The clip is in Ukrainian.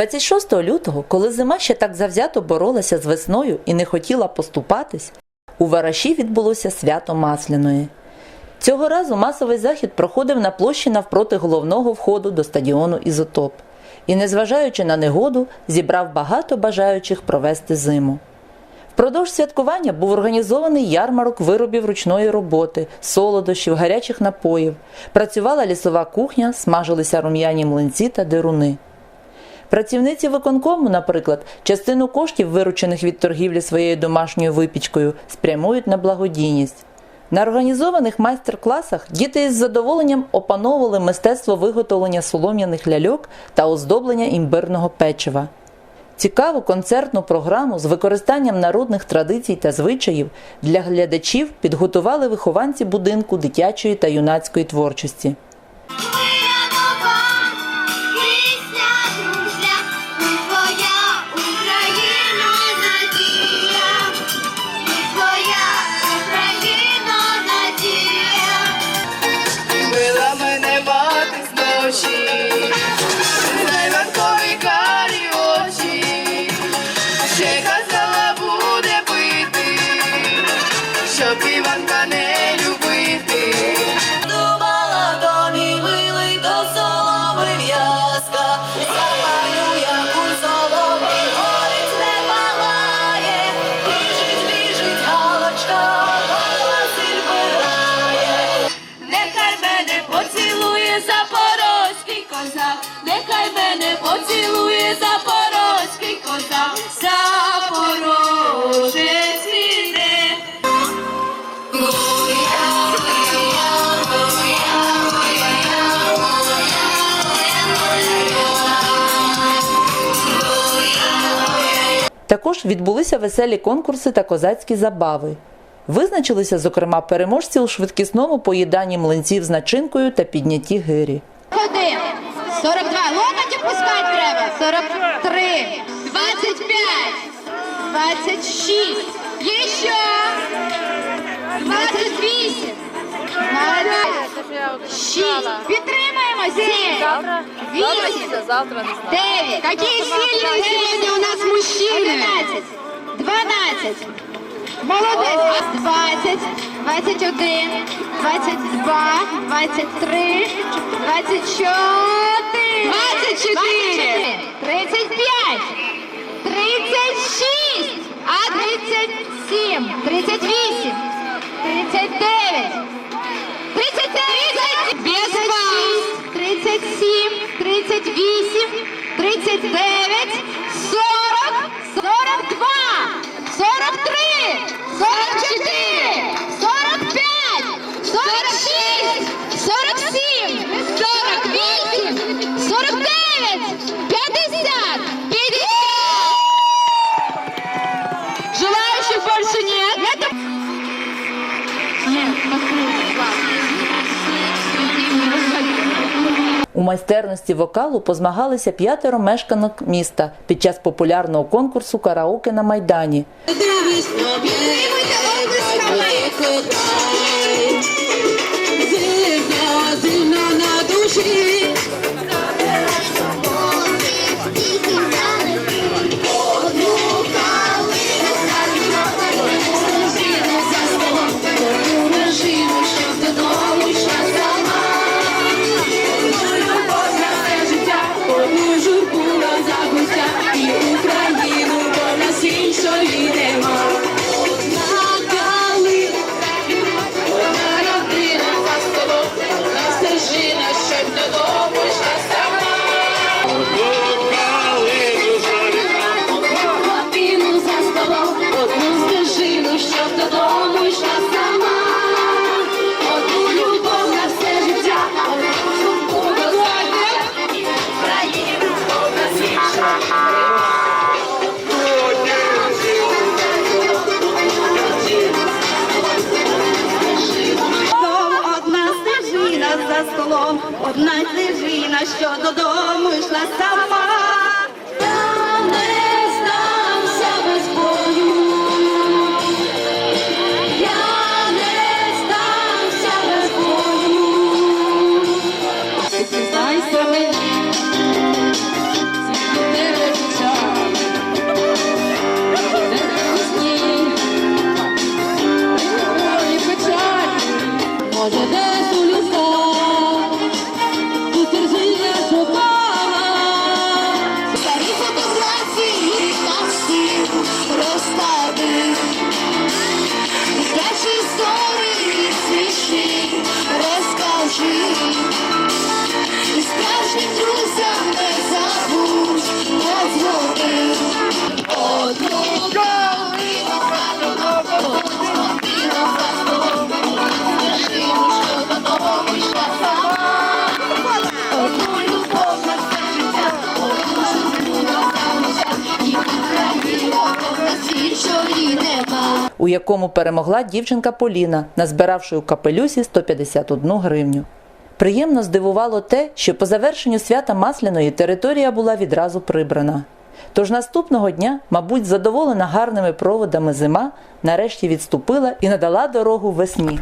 26 лютого, коли зима ще так завзято боролася з весною і не хотіла поступатись, у Вараші відбулося свято Масляної. Цього разу масовий захід проходив на площі навпроти головного входу до стадіону Ізотоп і, незважаючи на негоду, зібрав багато бажаючих провести зиму. Впродовж святкування був організований ярмарок виробів ручної роботи, солодощів, гарячих напоїв. Працювала лісова кухня, смажилися рум'яні млинці та деруни. Працівниці виконкому, наприклад, частину коштів, виручених від торгівлі своєю домашньою випічкою, спрямують на благодійність. На організованих майстер-класах діти із задоволенням опановували мистецтво виготовлення солом'яних ляльок та оздоблення імбирного печива. Цікаву концертну програму з використанням народних традицій та звичаїв для глядачів підготували вихованці будинку дитячої та юнацької творчості. Поцілує запорозький козак, нехай мене поцілує запорозький козак, Запорожець іде. Також відбулися веселі конкурси та козацькі забави. Визначилися, зокрема, переможці у швидкісному поїданні млинців з начинкою та піднятті гирі. Один, 42, локоть опускати треба, 43, 25, 26, ще, 28, молодець, 6, підтримаємо, 7, 8, Завтра не знаю. 9, Какие сильные сегодня у нас мужчины, 11, 12, Молодець. 20, 21, 22, 23, 24, 24, 35, 36, а 37, 38, 39, 39, без вас. 37, 38, 39, У майстерності вокалу позмагалися п'ятеро мешканок міста під час популярного конкурсу караоке на майдані. І одна на що додому йшла сама. У якому перемогла дівчинка Поліна, назбиравши у капелюсі 151 гривню. Приємно здивувало те, що по завершенню свята Масляної територія була відразу прибрана. Тож наступного дня, мабуть, задоволена гарними проводами зима, нарешті відступила і надала дорогу весні.